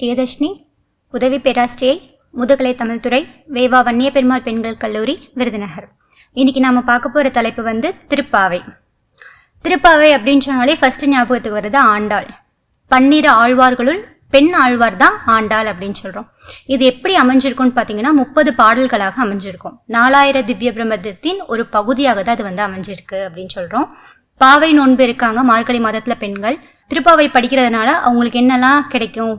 பிரியதர்ஷினி உதவி பேராசிரியை முதுகலை தமிழ்துறை வேவா வன்னிய பெருமாள் பெண்கள் கல்லூரி விருதுநகர். இன்னைக்கு நாம் பார்க்க போகிற தலைப்பு வந்து திருப்பாவை. திருப்பாவை அப்படின்னு சொன்னாலே ஃபஸ்ட்டு ஞாபகத்துக்கு வருது ஆண்டாள். பன்னிரு ஆழ்வார்களுள் பெண் ஆழ்வார் தான் ஆண்டாள் அப்படின்னு சொல்கிறோம் இது எப்படி அமைஞ்சிருக்கும்னு பார்த்தீங்கன்னா முப்பது பாடல்களாக அமைஞ்சிருக்கும். நாலாயிர திவ்ய பிரபந்தத்தின் ஒரு பகுதியாக தான் அது வந்து அமைஞ்சிருக்கு அப்படின்னு சொல்கிறோம் பாவை நோன்பு இருக்காங்க மார்கழி மாதத்தில் பெண்கள். திருப்பாவை படிக்கிறதுனால அவங்களுக்கு என்னெல்லாம் கிடைக்கும்?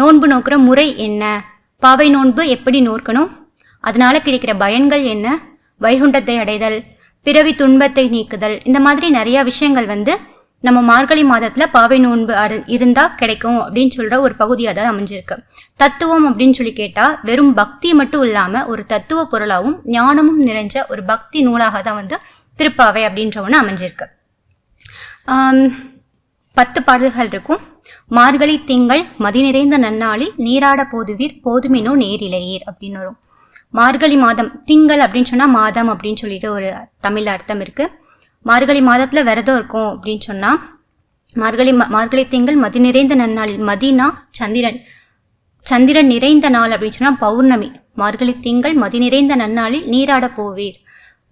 நோன்பு நோக்கிற முறை என்ன? பாவை நோன்பு எப்படி நோக்கணும்? அதனால கிடைக்கிற பயன்கள் என்ன? வைகுண்டத்தை அடைதல் பிறவி துன்பத்தை நீக்குதல் இந்த மாதிரி நிறைய விஷயங்கள் வந்து நம்ம மார்கழி மாதத்துல பாவை நோன்பு அடு இருந்தா கிடைக்கும் அப்படின்னு சொல்ற ஒரு பகுதியாக தான் அமைஞ்சிருக்கு. தத்துவம் அப்படின்னு சொல்லி கேட்டா வெறும் பக்தி மட்டும் இல்லாம ஒரு தத்துவ பொருளாகவும் ஞானமும் நிறைஞ்ச ஒரு பக்தி நூலாக தான் வந்து திருப்பாவை அப்படின்ற ஒன்று அமைஞ்சிருக்கு. பத்து பாடல்கள் இருக்கும். மார்கழி திங்கள் மதி நிறைந்த நன்னாளில் நீராட போதுவீர் போதுமினோ நேரிலையீர் அப்படின்னு வரும். மார்கழி மாதம் திங்கள் அப்படின்னு சொன்னா மாதம் அப்படின்னு சொல்லிட்டு ஒரு தமிழ் அர்த்தம் இருக்கு. மார்கழி மாதத்துல விரதம் இருக்கும் அப்படின்னு சொன்னா மார்கழி மார்கழி திங்கள் மதி நிறைந்த நன்னாளில் மதினா சந்திரன் சந்திரன் நிறைந்த நாள் அப்படின்னு சொன்னா பௌர்ணமி. மார்கழி திங்கள் மதி நிறைந்த நன்னாளில் நீராட போவீர்.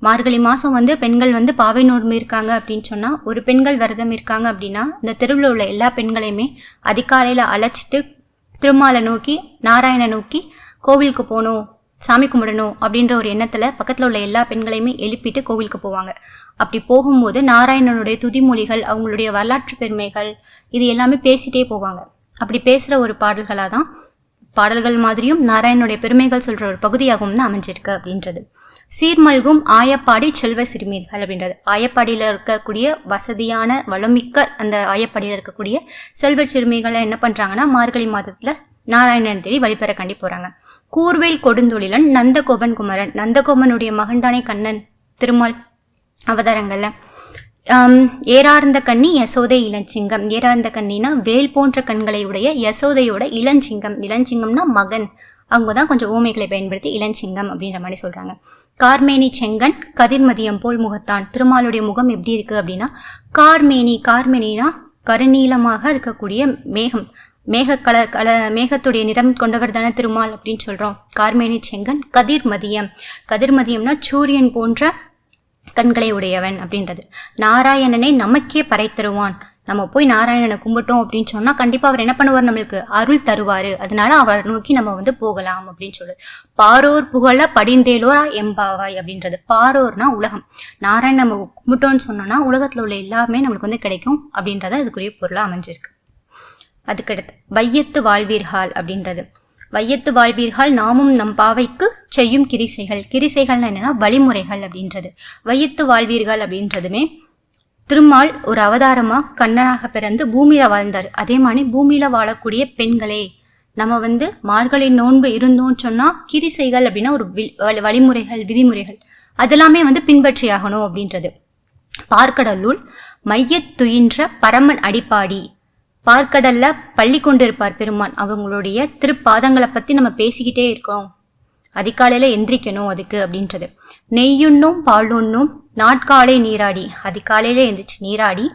மார்கழி மாதம் வந்து பெண்கள் வந்து பாவை நோன்பு இருக்காங்க அப்படின்னு சொன்னால் ஒரு பெண்கள் விரதம் இருக்காங்க அப்படின்னா இந்த தெருவில் உள்ள எல்லா பெண்களையுமே அதிகாலையில் அழைச்சிட்டு திருமாலை நோக்கி நாராயண நோக்கி கோவிலுக்கு போகணும் சாமி கும்பிடணும் அப்படின்ற ஒரு எண்ணத்தில் பக்கத்தில் உள்ள எல்லா பெண்களையுமே எழுப்பிட்டு கோவிலுக்கு போவாங்க. அப்படி போகும்போது நாராயணனுடைய துதிமொழிகள் அவங்களுடைய வரலாற்று பெருமைகள் இது எல்லாமே பேசிட்டே போவாங்க. அப்படி பேசுகிற ஒரு பாடல்களாக தான் பாடல்கள் மாதிரியும் நாராயணனுடைய பெருமைகள் சொல்கிற ஒரு பகுதியாகவும் தான் அமைஞ்சிருக்கு அப்படின்றது. சீர்மல்கும் ஆயப்பாடி செல்வ சிறுமிகள் அப்படின்றது. ஆயப்பாடியில் இருக்கக்கூடிய வசதியான வளமிக்க அந்த ஆயப்பாடியில் இருக்கக்கூடிய செல்வ சிறுமிகளை என்ன பண்ணுறாங்கன்னா மார்கழி மாதத்தில் நாராயணன் தேடி வழிபெற கண்டி போகிறாங்க கூர்வேல் கொடுந்தொழிலன் நந்தகோபன் குமரன். நந்தகோபனுடைய மகன்தானே கண்ணன் திருமால் அவதாரங்களில். ஏறார்ந்த கண்ணி யசோதை இளஞ்சிங்கம். ஏறார்ந்த கண்ணினா வேல் போன்ற கண்களை உடைய யசோதையோட இளஞ்சிங்கம். இளஞ்சிங்கம்னா மகன். அவங்க தான் கொஞ்சம் ஊமைகளை பயன்படுத்தி இளஞ்சிங்கம் அப்படின்ற மாதிரி சொல்கிறாங்க கார்மேனி செங்கன் கதிர்மதியம் போல் முகத்தான். திருமாலுடைய முகம் எப்படி இருக்குது அப்படின்னா கார்மேனி கார்மேனினா கருநீளமாக இருக்கக்கூடிய மேகம். மேக கல கல மேகத்துடைய நிறம் கொண்டவர் தானே திருமால் அப்படின்னு சொல்கிறோம் கார்மேனி செங்கன் கதிர்மதியம். கதிர்மதியம்னா சூரியன் போன்ற கண்களை உடையவன் அப்படின்றது. நாராயணனை நமக்கே பறை தருவான் நம்ம போய் நாராயணனை கும்பிட்டோம் அப்படின்னு சொன்னால் கண்டிப்பாக அவர் என்ன பண்ணுவார் நம்மளுக்கு? அருள் தருவார். அதனால அவர் நோக்கி நம்ம வந்து போகலாம் அப்படின்னு சொல்லு. பாரோர் புகழ படிந்தேலோரா எம்பாவாய் அப்படின்றது. பாரோர்னா உலகம். நாராயணன் நம்ம கும்பிட்டோம்னு சொன்னோம்னா உலகத்தில் உள்ள எல்லாமே நம்மளுக்கு வந்து கிடைக்கும் அப்படின்றத அதுக்குரிய பொருளாக அமைஞ்சிருக்கு. அதுக்கடுத்து வையத்து வாழ்வீர்கள் அப்படின்றது. வையத்து வாழ்வீர்கள் நாமும் நம் பாவைக்கு செய்யும் கிரிசைகள். கிரிசைகள்னா என்னென்னா வழிமுறைகள் அப்படின்றது. வையத்து வாழ்வீர்கள் அப்படின்றதுமே திருமால் ஒரு அவதாரமாக கண்ணனாக பிறந்து பூமியில் வாழ்ந்தார். அதே மாதிரி பூமியில் வாழக்கூடிய பெண்களே நம்ம வந்து மார்கழி நோன்பு இருந்தோம்னு சொன்னால் கிரிசைகள் அப்படின்னா ஒரு வி- வழிமுறைகள் விதிமுறைகள். அதெல்லாமே வந்து பின்பற்றியாகணும் அப்படின்றது. பார்க்கடலுள் மையத்துயின்ற பரமன் அடிப்பாடி. பார்க்கடல்ல பள்ளி கொண்டிருப்பார் பெருமான். அவங்களுடைய திருப்பாதங்களை பத்தி நம்ம பேசிக்கிட்டே இருக்கோம். அதிகாலையில எந்திரிக்கணும் அதுக்கு அப்படின்றது. நெய்யுண்ணும் பாலுண்ணும் நாட்காலை நீராடி. அதிகாலையில எந்திரிச்சு நீராடி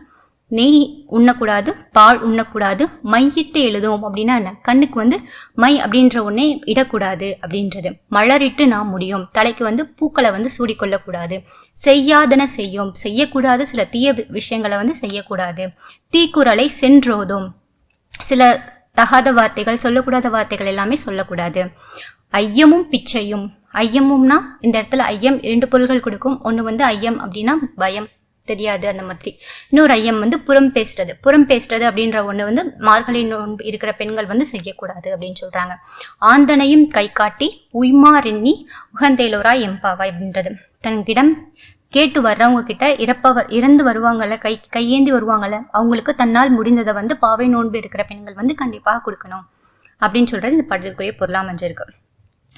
நெய் உண்ணக்கூடாது பால் உண்ணக்கூடாது மையிட்டு எழுதும் அப்படின்னா என்ன? கண்ணுக்கு வந்து மை அப்படின்ற ஒன்னே இடக்கூடாது அப்படின்றது. மலரிட்டு நாம் முடியும். தலைக்கு வந்து பூக்களை வந்து சூடிக்கொள்ளக்கூடாது. செய்யாதன செய்யும். செய்யக்கூடாது. சில தீய விஷயங்களை வந்து செய்யக்கூடாது. தீக்குறளை சென்றோதும். சில தகாத வார்த்தைகள் சொல்லக்கூடாத வார்த்தைகள் எல்லாமே சொல்லக்கூடாது. ஐயமும் பிச்சையும். ஐயமும்னா இந்த இடத்துல ஐயம் இரண்டு பொருள்கள் கொடுக்கும். ஒன்று வந்து ஐயம் அப்படின்னா பயம். தெரியாது அந்த மாதிரி. இன்னொரு ஐயம் வந்து புறம் பேசுறது. புறம் பேசுறது அப்படின்ற ஒன்று வந்து மார்கழி நோன்பு இருக்கிற பெண்கள் வந்து செய்யக்கூடாது அப்படின்னு சொல்றாங்க. ஆந்தனையும் கை காட்டி உய்மாரெண்ணி உகந்தேலோரா எம்பாவாய் அப்படின்றது. தன்னிடம் கேட்டு வர்றவங்க கிட்ட இறப்பவர் இறந்து வருவாங்கல்ல கை கையேந்தி வருவாங்கல்ல அவங்களுக்கு தன்னால் முடிந்ததை வந்து பாவை நோன்பு இருக்கிற பெண்கள் வந்து கண்டிப்பாக கொடுக்கணும் அப்படின்னு சொல்றது இந்த படத்துக்குரிய பொருளாமஞ்சிருக்கு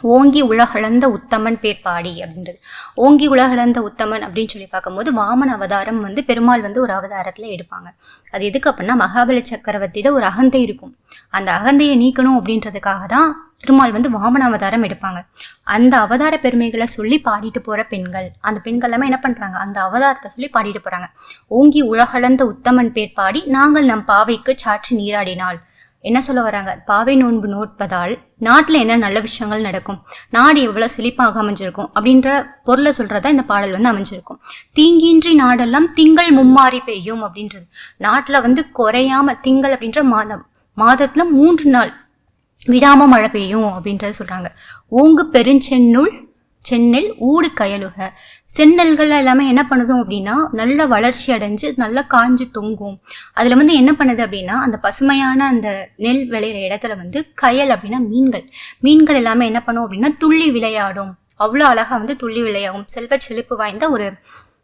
ஓங்கி உலகளந்த உத்தமன் பேர் பாடி அப்படின்றது. ஓங்கி உலகளந்த உத்தமன் அப்படின்னு சொல்லி பார்க்கும்போது வாமன அவதாரம் வந்து பெருமாள் வந்து ஒரு அவதாரத்தில் எடுப்பாங்க. அது எதுக்கு அப்படின்னா மகாபலி சக்கரவர்த்தியிட ஒரு அகந்தை இருக்கும். அந்த அகந்தையை நீக்கணும் அப்படின்றதுக்காக தான் திருமால் வந்து வாமன அவதாரம் எடுப்பாங்க. அந்த அவதார பெருமைகளை சொல்லி பாடிட்டு போகிற பெண்கள் அந்த பெண்கள் எல்லாமே என்ன பண்ணுறாங்க அந்த அவதாரத்தை சொல்லி பாடிட்டு போகிறாங்க ஓங்கி உலகளந்த உத்தமன் பேர் பாடி நாங்கள் நம் பாவைக்கு சாற்றி நீராடினால் என்ன சொல்ல வராங்க? பாவை நோன்பு நோட்பதால் நாட்டில் என்ன நல்ல விஷயங்கள் நடக்கும்? நாடு எவ்வளோ செழிப்பாக அமைஞ்சிருக்கும்? அப்படின்ற பொருளை சொல்கிறதா இந்த பாடல் வந்து அமைஞ்சிருக்கும். தீங்கின்றி நாடெல்லாம் திங்கள் மும்மாறி பெய்யும் அப்படின்றது. நாட்டில் வந்து குறையாம திங்கள் அப்படின்ற மாதம் மாதத்தில் மூன்று நாள் விடாம மழை பெய்யும் அப்படின்றத சொல்றாங்க. ஓங்கு பெருஞ்சென்னுள் செந்நெல் ஊடு கயலுக. செந்நெல்கள் எல்லாமே என்ன பண்ணுதும் அப்படின்னா நல்ல வளர்ச்சி அடைஞ்சு நல்லா காஞ்சு தொங்கும். அதில் வந்து என்ன பண்ணுது அப்படின்னா அந்த பசுமையான அந்த நெல் விளையிற இடத்துல வந்து கயல் அப்படின்னா மீன்கள். மீன்கள் எல்லாமே என்ன பண்ணும் அப்படின்னா துள்ளி விளையாடும். அவ்வளோ அழகாக வந்து துள்ளி விளையாகும். செல்வ செழிப்பு வாய்ந்த ஒரு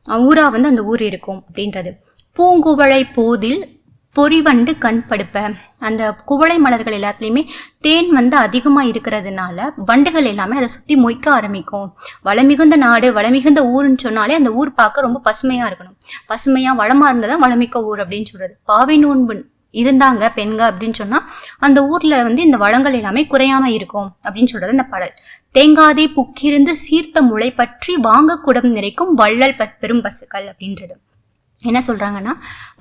ஊராக வந்து அந்த ஊர் இருக்கும் அப்படின்றது. பூங்குவளை போதில் பொறிவண்டு கண் படுப்ப. அந்த குவளை மலர்கள் எல்லாத்துலேயுமே தேன் வந்து அதிகமாக இருக்கிறதுனால வண்டுகள் எல்லாமே அதை சுற்றி மொய்க்க ஆரம்பிக்கும். வளமிகுந்த நாடு வளமிகுந்த ஊருன்னு சொன்னாலே அந்த ஊர் பார்க்க ரொம்ப பசுமையாக இருக்கணும். பசுமையாக வளமாக இருந்தால் தான் வளமிக்க ஊர் அப்படின்னு சொல்கிறது பாவை நோன்பு இருந்தாங்க பெண்க அப்படின்னு சொன்னால் அந்த ஊரில் வந்து இந்த வளங்கள் எல்லாமே குறையாம இருக்கும் அப்படின்னு சொல்கிறது இந்த பாடல் தேங்காதே புக்கிருந்து சீர்த்த முளை பற்றி வாங்க குடம் நிறைக்கும் வள்ளல் பெரும் பசுக்கள் அப்படின்றது. என்ன சொல்கிறாங்கன்னா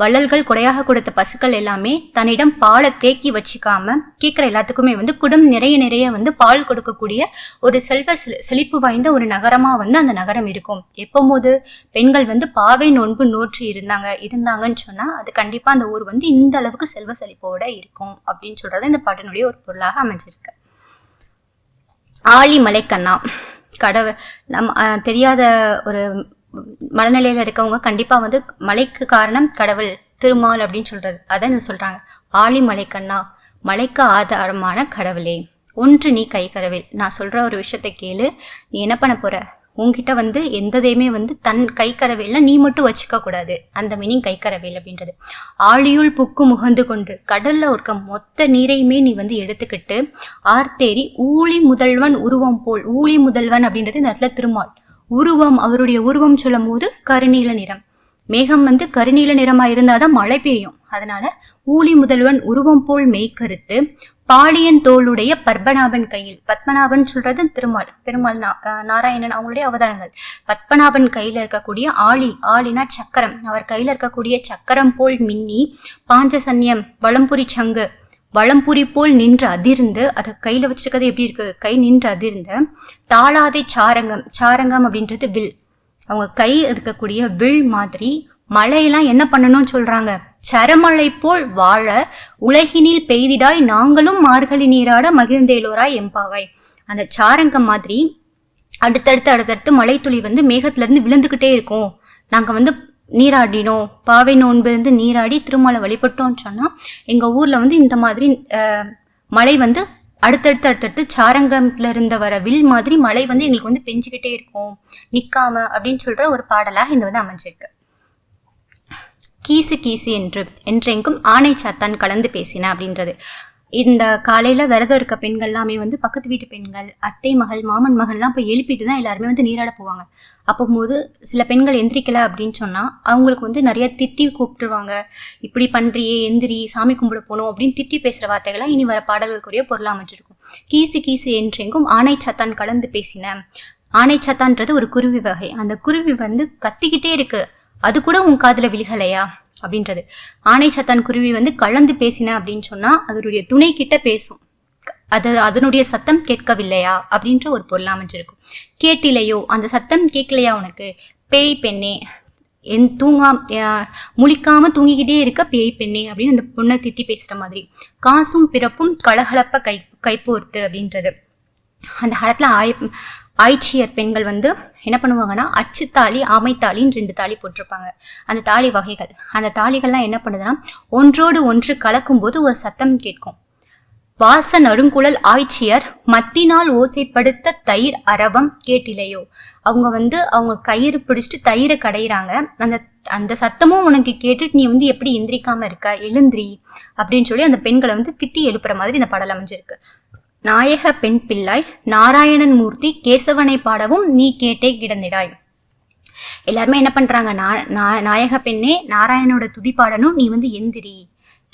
வள்ளல்கள் கொடையாக கொடுத்த பசுக்கள் எல்லாமே தன்னிடம் பாலை தேக்கி வச்சுக்காம கேட்குற எல்லாத்துக்குமே வந்து குடம் நிறைய நிறைய வந்து பால் கொடுக்கக்கூடிய ஒரு செல்வ செழிப்பு வாய்ந்த ஒரு நகரமாக வந்து அந்த நகரம் இருக்கும். எப்போது பெண்கள் வந்து பாவை நோன்பு நோற்று இருந்தாங்க இருந்தாங்கன்னு சொன்னால் அது கண்டிப்பாக அந்த ஊர் வந்து இந்த அளவுக்கு செல்வ செழிப்போட இருக்கும் அப்படின்னு சொல்கிறது இந்த பாட்டினுடைய ஒரு பொருளாக அமைஞ்சிருக்கு. ஆழி மலைக்கண்ணா கடவு நம் தெரியாத ஒரு மனநிலையில் இருக்கவங்க கண்டிப்பாக வந்து மலைக்கு காரணம் கடவுள் திருமால் அப்படின்னு சொல்றது. அதான் சொல்கிறாங்க சொல்றாங்க. ஆழி மலைக்கண்ணா மலைக்கு ஆதாரமான கடவுளே. ஒன்று நீ கை கரவில். நான் சொல்ற ஒரு விஷயத்தை கேளு. நீ என்ன பண்ண போற? உங்ககிட்ட வந்து எந்ததையுமே வந்து தன் கை கரவேல்னா நீ மட்டும் வச்சுக்க கூடாது. அந்த மீனிங் கை கரவேல் அப்படின்றது. ஆழியுள் புக்கு முகந்து கொண்டு கடல்ல இருக்க மொத்த நீரையுமே நீ வந்து எடுத்துக்கிட்டு ஆர்த்தேரி ஊழி முதல்வன் உருவம் போல் ஊழி முதல்வன் அப்படின்றது இந்த இடத்துல திருமால். உருவம் அவருடைய உருவம் சொல்லும் போது கருநீல நிறம். மேகம் வந்து கருநீல நிறமா இருந்தாதான் மழை பெய்யும். அதனால ஊழி முதல்வன் உருவம் போல் மெய்கருத்து பாலியன் தோளுடைய பத்மநாபன் கையில். பத்மநாபன் சொல்றது திருமால் பெருமாள் நாராயணன் அவங்களுடைய அவதாரங்கள். பத்மநாபன் கையில இருக்கக்கூடிய ஆளி ஆளினா சக்கரம். அவர் கையில இருக்கக்கூடிய சக்கரம் போல் மின்னி பாஞ்சசன்யம் வளம்புரி சங்கு வளம்புரி போல் நின்று அதிர்ந்து அதை கையில வச்சிருக்கிறது எப்படி இருக்கு? கை நின்று அதிர்ந்த. தாளாதை சாரங்கம் சாரங்கம் அப்படின்றது வில். அவங்க கை இருக்கக்கூடிய வில் மாதிரி மழையெல்லாம் என்ன பண்ணணும்னு சொல்றாங்க? சரமழை போல் வாழ உலகினில் பெய்திடாய் நாங்களும் மார்கழி நீராட மகிழ்ந்தேலோராய் எம்பாவாய். அந்த சாரங்கம் மாதிரி அடுத்தடுத்து அடுத்தடுத்து மழைத்துளி வந்து மேகத்துல இருந்து விழுந்துக்கிட்டே இருக்கும். நாங்க வந்து நீராடினோம். பாவை நோன்பு இருந்து நீராடி திருமலை வழிபட்டோம்னு சொன்னால் எங்கள் ஊரில் வந்து இந்த மாதிரி மழை வந்து அடுத்தடுத்து அடுத்தடுத்து சாரங்கத்தில் இருந்த வர வில் மாதிரி மழை வந்து எங்களுக்கு வந்து பெஞ்சுக்கிட்டே இருக்கும். நிற்காம அப்படின்னு சொல்கிற ஒரு பாடலாக இந்த வந்து அமைஞ்சிருக்கு. கீசு கீசு என்று என்றெங்கும் ஆணை சாத்தான் கலந்து பேசின அப்படின்றது. இந்த காலையில் விரதம் இருக்க பெண்கள் எல்லாமே வந்து பக்கத்து வீட்டு பெண்கள் அத்தை மகள் மாமன் மகள்லாம் போய் எழுப்பிட்டு தான் எல்லாருமே வந்து நீராட போவாங்க. அப்போது சில பெண்கள் எந்திரிக்கல அப்படின்னு சொன்னால் அவங்களுக்கு வந்து நிறைய திட்டி கூப்பிட்டுருவாங்க. இப்படி பண்ணுறியே எந்திரி சாமி கும்பிட போகணும் அப்படின்னு திட்டி பேசுகிற வார்த்தைகள்லாம் இனி வர பாடல்களுக்குரிய பொருளாக அமைஞ்சிருக்கும். கீசு கீசு என்றெங்கும் ஆணை சத்தான் கலந்து பேசின. ஆணைச்சத்தான்றது ஒரு குருவி வகை. அந்த குருவி வந்து கத்திக்கிட்டே இருக்கு. அது கூட உன் காதில் விழுகலையா? அப்படின்றது. ஆணை சத்தான் குருவி வந்து கலந்து பேசின அப்படின்னு சொன்னால் அதனுடைய துணை கிட்ட பேசும். அது அதனுடைய சத்தம் கேட்கவில்லையா? அப்படின்ற ஒரு பொருள் அமைஞ்சிருக்கும். கேட்டிலையோ அந்த சத்தம் கேட்கலையா உனக்கு? பேய் பெண்ணே. என் தூங்கா முழிக்காம தூங்கிக்கிட்டே இருக்க பேய் பெண்ணே அப்படின்னு அந்த பொண்ணை திட்டி பேசுற மாதிரி. காசும் பிறப்பும் கலகலப்ப கை கைப்போர்த்து அப்படின்றது. அந்த காலத்துல ஆய் ஆய்ச்சியர் பெண்கள் வந்து என்ன பண்ணுவாங்கன்னா அச்சு தாலி ஆமைத்தாலின்னு ரெண்டு தாலி போட்டிருப்பாங்க. அந்த தாலி வகைகள். அந்த தாலிகள்லாம் என்ன பண்ணுதுன்னா ஒன்றோடு ஒன்று கலக்கும்போது ஒரு சத்தம் கேட்கும். வாச நடுங்குழல் ஆய்ச்சியர் மத்தினால் ஓசைப்படுத்த தயிர் அரவம் கேட்டிலையோ. அவங்க வந்து அவங்க கயிறு பிடிச்சிட்டு தயிரை கடையிறாங்க. அந்த அந்த சத்தமும் உனக்கு கேட்டுட்டு நீ வந்து எப்படி எந்திரிக்காம இருக்க எழுந்திரி அப்படின்னு சொல்லி அந்த பெண்களை வந்து திட்டி எழுப்புற மாதிரி இந்த படல் அமைஞ்சிருக்கு. நாயக பெண் பிள்ளாய் நாராயணன் மூர்த்தி கேசவனை பாடவும் நீ கேட்டே கிடந்திடாய். எல்லாருமே என்ன பண்றாங்க? நாயக பெண்ணே நாராயணோட துதி பாடணும் நீ வந்து எந்திரி.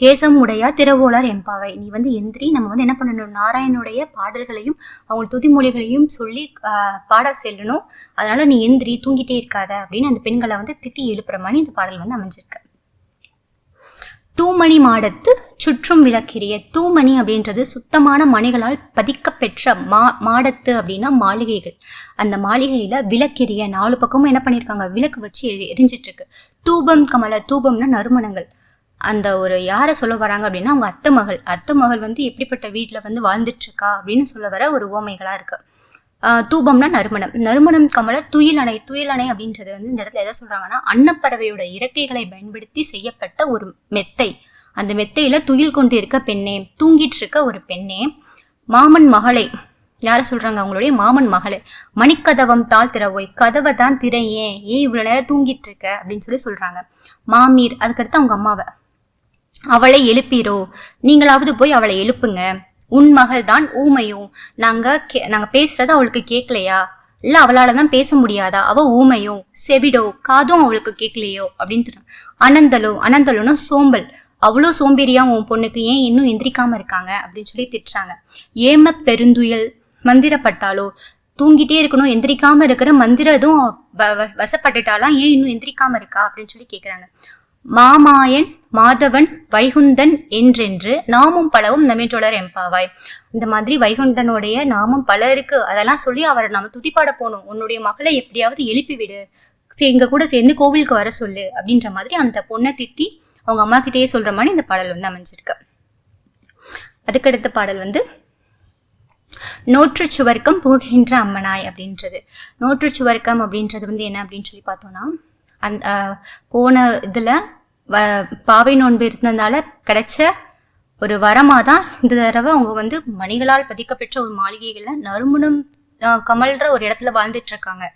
கேசம் உடையா திரவோலார் எம்பாவை நீ வந்து எந்திரி. நம்ம வந்து என்ன பண்ணணும்? நாராயணனுடைய பாடல்களையும் அவங்க துதிமொழிகளையும் சொல்லி பாட செல்லணும். அதனால நீ எந்திரி தூங்கிட்டே இருக்காத அப்படின்னு அந்த பெண்களை வந்து திட்டி எழுப்புற மாதிரி இந்த பாடல் வந்து அமைஞ்சிருக்கு. தூமணி மாடத்து சுற்றும் விளக்கிரிய தூமணி அப்படின்றது சுத்தமான மணிகளால் பதிக்கப்பெற்ற மா மாடத்து அப்படின்னா மாளிகைகள். அந்த மாளிகையில் விளக்கிரிய நாலு பக்கமும் என்ன பண்ணியிருக்காங்க விளக்கு வச்சு எரி எரிஞ்சிட்டு தூபம் கமல தூபம்னா நறுமணங்கள். அந்த ஒரு யாரை சொல்ல வராங்க அப்படின்னா அவங்க அத்தை மகள். அத்தை மகள் வந்து எப்படிப்பட்ட வீட்டில் வந்து வாழ்ந்துட்டுருக்கா அப்படின்னு சொல்ல வர ஒரு ஓமைகளாக இருக்குது தூபம்னா நறுமணம். நறுமணம் கமல துயில் அணை துயில் அணை அப்படின்றது வந்து இந்த இடத்துல எதை சொல்றாங்கன்னா அன்னப்பறவையோட இறக்கைகளை பயன்படுத்தி செய்யப்பட்ட ஒரு மெத்தை. அந்த மெத்தையில துயில் கொண்டு இருக்க பெண்ணே தூங்கிட்டு இருக்க ஒரு பெண்ணே மாமன் மகளே. யார சொல்றாங்க அவங்களுடைய? மாமன் மகளே. மணிக்கதவம் தாழ் திறவோய் கதவை தான் திரையே ஏன் இவ்வளவு நேரம் தூங்கிட்டு இருக்க அப்படின்னு சொல்லி சொல்றாங்க. மாமீர் அதுக்கடுத்து அவங்க அம்மாவை. அவளை எழுப்பிரோ நீங்களாவது போய் அவளை எழுப்புங்க. உன் மகள் தான் ஊமையும். நாங்க கே- நாங்க பேசுறது அவளுக்கு கேட்கலையா இல்ல அவளால தான் பேச முடியாதா? அவ ஊமையோ செவிடோ காதும் அவளுக்கு கேட்கலையோ அப்படின்னு அனந்தலோ அனந்தலோன்னு சோம்பல். அவ்வளோ சோம்பேறியா உன் பொண்ணுக்கு ஏன் இன்னும் எந்திரிக்காம இருக்காங்க? அப்படின்னு சொல்லி திட்டுறாங்க. ஏம பெருந்துயல் மந்திரப்பட்டாலோ தூங்கிட்டே இருக்கணும் எந்திரிக்காம இருக்கிற மந்திரதும் வ- வ- வசப்பட்டுட்டாலாம் ஏன் இன்னும் எந்திரிக்காம இருக்கா? அப்படின்னு சொல்லி கேட்குறாங்க மாமாயன் மாதவன் வைகுந்தன் என்றென்று நாமும் பலவும் நமின்றொளர் எம்பாவாய். இந்த மாதிரி வைகுண்டனுடைய நாமும் பல இருக்கு. அதெல்லாம் சொல்லி அவரை நம்ம துதிப்பாட போகணும். உன்னுடைய மகளை எப்படியாவது எழுப்பி விடு. எங்க கூட சேர்ந்து கோவிலுக்கு வர சொல்லு அப்படின்ற மாதிரி அந்த பொண்ணை திட்டி அவங்க அம்மா கிட்டேயே சொல்ற மாதிரி இந்த பாடல் வந்து அமைஞ்சிருக்கு. அதுக்கடுத்த பாடல் வந்து நோற்று சுவர்க்கம் புகுகின்ற அம்மனாய் அப்படின்றது. நோற்று சுவர்க்கம் அப்படின்றது வந்து என்ன அப்படின்னு சொல்லி பார்த்தோம்னா அந் போன இதில் பாவை நோன்பு இருந்ததுனால கிடைச்ச ஒரு வரமாக தான் இந்த தடவை அவங்க வந்து மணிகளால் பதிக்கப்பெற்ற ஒரு மாளிகைகளில் நறுமணம் கமல்ற ஒரு இடத்துல வாழ்ந்துட்டு இருக்காங்க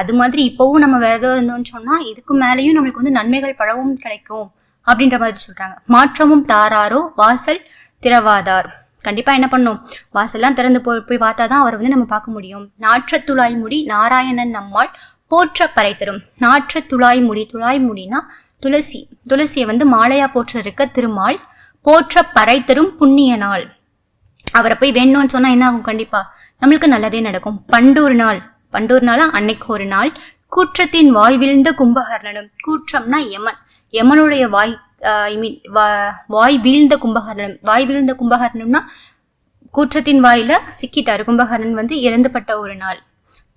அது மாதிரி இப்போவும் நம்ம விரதம் இருந்தோம்னு சொன்னால் இதுக்கு மேலேயும் நம்மளுக்கு வந்து நன்மைகள் பழவும் கிடைக்கும் அப்படின்ற மாதிரி சொல்கிறாங்க மாற்றமும் தாராரோ வாசல் திறவாதார். கண்டிப்பா என்ன பண்ணும்? வாசல்லாம் திறந்து போய் போய் பார்த்தா தான் அவரை வந்து நம்ம பார்க்க முடியும். நாற்ற முடி நாராயணன் நம்மால் போற்ற பறை தரும். நாற்று துளாய் முடி துளாய் முடினா துளசி. துளசியை வந்து மாலையா போற்ற இருக்க திருமால் போற்ற பறை தரும் புண்ணிய நாள் அவரை போய் வேணும்னு சொன்னா என்ன ஆகும் கண்டிப்பா? நம்மளுக்கு நல்லதே நடக்கும். பண்டு ஒரு நாள். பண்டூர் நாளா அன்னைக்கு ஒரு நாள். கூற்றத்தின் வாய் வீழ்ந்த கும்பகர்ணனும். கூற்றம்னா யமன். யமனுடைய வாய் ஐ மீன் வாய் வீழ்ந்த கும்பகர்ணன் வாய் வீழ்ந்த கும்பகர்ணம்னா கூற்றத்தின் வாயில சிக்கிட்டாரு. கும்பகர்ணன் வந்து இறந்துபட்ட ஒரு நாள்.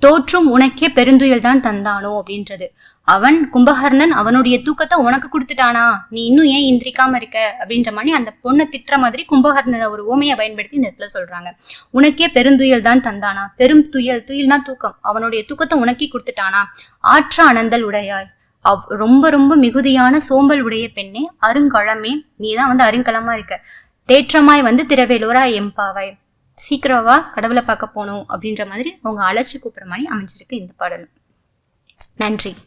தோற்றும் உனக்கே பெருந்துயல் தான் தந்தானோ அப்படின்றது. அவன் கும்பகர்ணன் அவனுடைய தூக்கத்தை உனக்கு கொடுத்துட்டானா? நீ இன்னும் ஏன் இந்திரிக்காம இருக்க? அப்படின்ற மாதிரி அந்த பொண்ணை திட்டுற மாதிரி கும்பகர்ணனை ஒரு ஓமையை பயன்படுத்தி இந்த இடத்துல சொல்றாங்க. உனக்கே பெருந்துயல் தான் தந்தானா? பெரும் துயல் துயில்னா தூக்கம். அவனுடைய தூக்கத்தை உனக்கே கொடுத்துட்டானா? ஆற்ற அனந்தல் உடையாய். அவ் ரொம்ப ரொம்ப மிகுதியான சோம்பல் உடைய பெண்ணே அருங்கழமே நீ தான் வந்து அருங்கலமா இருக்க. தேற்றமாய் வந்து திரவேலூரா எம்பாவாய் சீக்கிரமாக கடவுளை பார்க்க போகணும் அப்படின்ற மாதிரி அவங்க அழைச்சி கூப்பிட்ற மாதிரி அமைஞ்சிருக்கு இந்த பாடல் நன்றி.